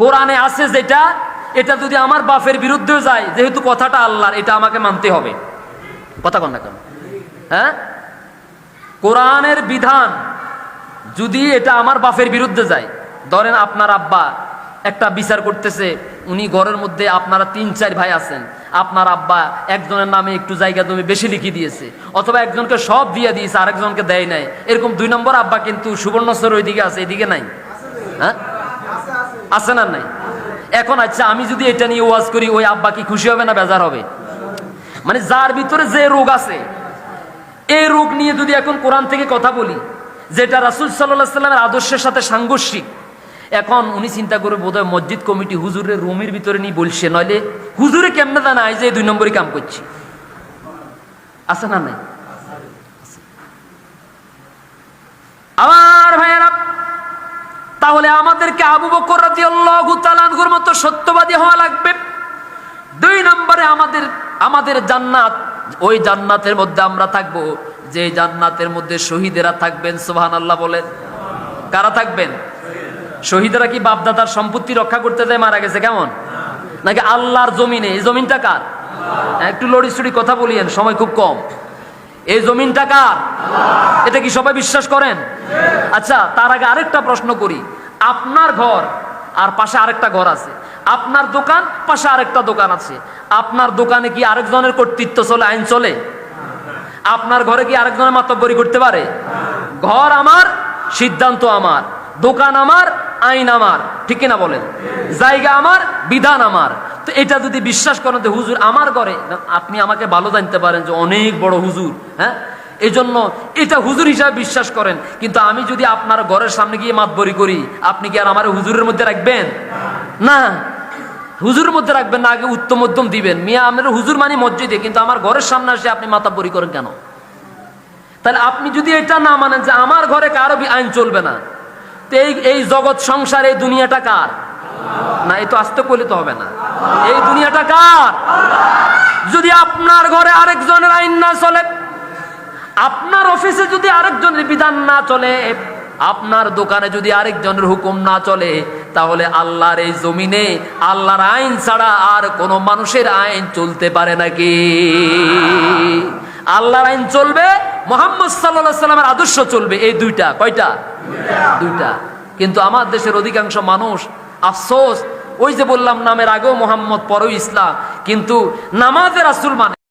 কোরআনে আছে যেটা, এটা যদি আমার বাপের বিরুদ্ধেও যায়, যেহেতু কথাটা আল্লাহর, এটা আমাকে মানতে হবে। কথা কন না কেন? হ্যাঁ? কোরআনের বিধান যদি এটা আমার বাপের বিরুদ্ধে যায়, ধরেন আপনার আব্বা একটা বিচার করতেছে, উনি ঘরের মধ্যে আপনারা তিন, চার ভাই আছেন, আপনার আব্বা একজনের নামে একটু জায়গা তুমি বেশি লিখে দিয়েছে, অথবা একজনকে সব দিয়ে দিয়েছে, আরেকজনকে দেয় নাই, এরকম দুই নম্বর আব্বা কিন্তু সুবর্ণস্বর ওইদিকে আছে, এদিকে নাই? হ্যাঁ? আছে না নাই? এখন আচ্ছা আমি যদি এটা নিয়ে ওয়াজ করি, ওই আব্বা কি খুশি হবে না বেজার হবে? মানে যার ভিতরে যে রোগ আছে, এই রোগ নিয়ে যদি এখন কোরআন থেকে কথা বলি, যেটা রাসুল সাল্লামের আদর্শের সাথে সাংঘর্ষিক, এখন উনি চিন্তা করে বোধহয় মসজিদ কমিটি হুজুরের রুমের ভিতরে নিয়ে বলছে, নইলে হুজুরে কেমনে জানা যে দুই নম্বরই কাম করছি? আছে না নাই আমার ভাইয়েরা তাহলে আমাদেরকে আবু বকর তাআলার মতো সত্যবাদী হওয়া লাগবে। দুই নম্বরে আমাদের আমাদের জান্নাত, ওই জান্নাতের মধ্যে আমরা থাকব। যে জান্নাতের মধ্যে শহীদেরা থাকবেন সোহান সুবহানাল্লাহ বলেন। কারা থাকবেন? শহীদেরা কি বাপদাদার সম্পত্তি রক্ষা করতে যায় মারা গেছে কেমন? নাকি আল্লাহর জমিনে? এই জমিনটা কার? একটু লড়ি চড়ি কথা বলিয়েন, সময় খুব কম। এই জমিনটা কার? এটা কি সবাই বিশ্বাস করেন? আচ্ছা তার আগে আরেকটা প্রশ্ন করি। আপনার ঘর, আর পাশে আরেকটা ঘর আছে। আপনার দোকান, পাশে আরেকটা দোকান আছে। আপনার দোকানে কি আরেকজনের কর্তৃত্ব চলে, আইন চলে? আপনার ঘরে কি আরেকজনের মাতব্বরি করতে পারে? ঘর আমার, সিদ্ধান্ত আমার। দোকান আমার, আইন আমার। ঠিক কিনা বলেন? জায়গা আমার, বিধান আমার। তো এটা যদি বিশ্বাস করেন হুজুর আমার ঘরে, আপনি আমাকে ভালো জানতে পারেন যে অনেক বড় হুজুর হ্যাঁ? এই জন্য এটা হুজুর হিসাবে বিশ্বাস করেন। কিন্তু আমি যদি আপনার ঘরের সামনে গিয়ে মাতবরি করি, আপনি কি আর আমার হুজুরের মধ্যে রাখবেন? না। হুজুরের মধ্যে রাখবেন না, আগে উত্তম মধ্যম দিবেন। মিয়া আমার হুজুর মানে মসজিদে, কিন্তু আমার ঘরের সামনে আসে আপনি মাতাবরি করেন কেন? তাহলে আপনি যদি এটা না মানেন যে আমার ঘরে কারও আইন চলবে না, তো এই এই জগৎ সংসার, এই দুনিয়াটা কার? না এই তো আসতে করলে তো হবে না। এই দুনিয়াটা কার? যদি আপনার ঘরে আরেকজনের আইন না চলে আপনার অফিসে যদি আরেকজনের বিধান না চলে, আপনার দোকানে যদি আরেকজনের হুকুম না চলে, তাহলে আল্লাহর এই জমিনে, আল্লাহর আইন ছাড়া আর কোনো মানুষের আইন চলতে পারে নাকি? আল্লাহর আইন চলবে, মোহাম্মদ সাল্লামের আদর্শ চলবে, এই দুইটা, কয়টা? দুইটা। কিন্তু আমার দেশের অধিকাংশ মানুষ, আফসোস, ওই যে বললাম নামের আগেও মোহাম্মদ পরও ইসলাম, কিন্তু নামাজের আসুল মানে